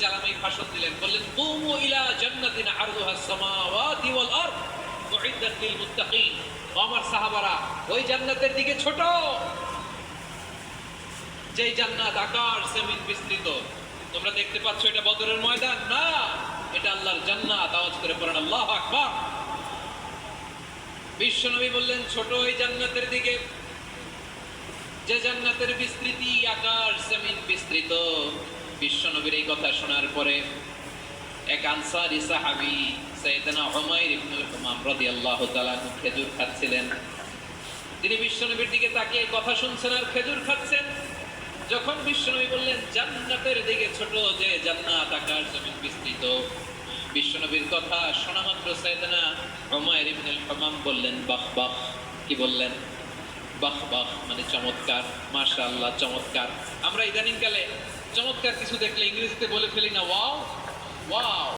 বললেন ছোট। তোমরা দেখতে পাচ্ছ এটা বদরের ময়দান। না, এটা আল্লাহর জান্নাত। আওয়াজ করে পড়েন আল্লাহ বিশ্বনবী বললেন, ছোট ওই জান্নাতের দিকে। যে জান্নাতের বিস্তৃতি আকাশ জমিন বিস্তৃত। বিশ্বনবীর এই কথা শোনার পরে এক আনসারি সাহাবী সাইয়েদনা উমাইর ইবনুল হুমাম রাদিয়াল্লাহু তাআলা খেজুর খাচ্ছিলেন। তিনি বিশ্বনবীর দিকে তাকিয়ে কথা শুনছেন আর খেজুর খাচ্ছেন। যখন বিশ্বনবী বললেন, জান্নাতের দিকে ছোট যে জান্নাত আকাশ জমিন বিস্তৃত। বিশ্বনবীর কথা শোনা মাত্র সাইয়েদনা উমাইর ইবনুল হুমাম বললেন, বাহ বাহ। কি বললেন? বাহ বাহ। মানে চমৎকার, মাশাআল্লাহ, চমৎকার। আমরা ইদানিং কালে চমৎকার কিছু দেখলে ইংরেজিতে বলে ফেলি না ওয়াও ওয়াও।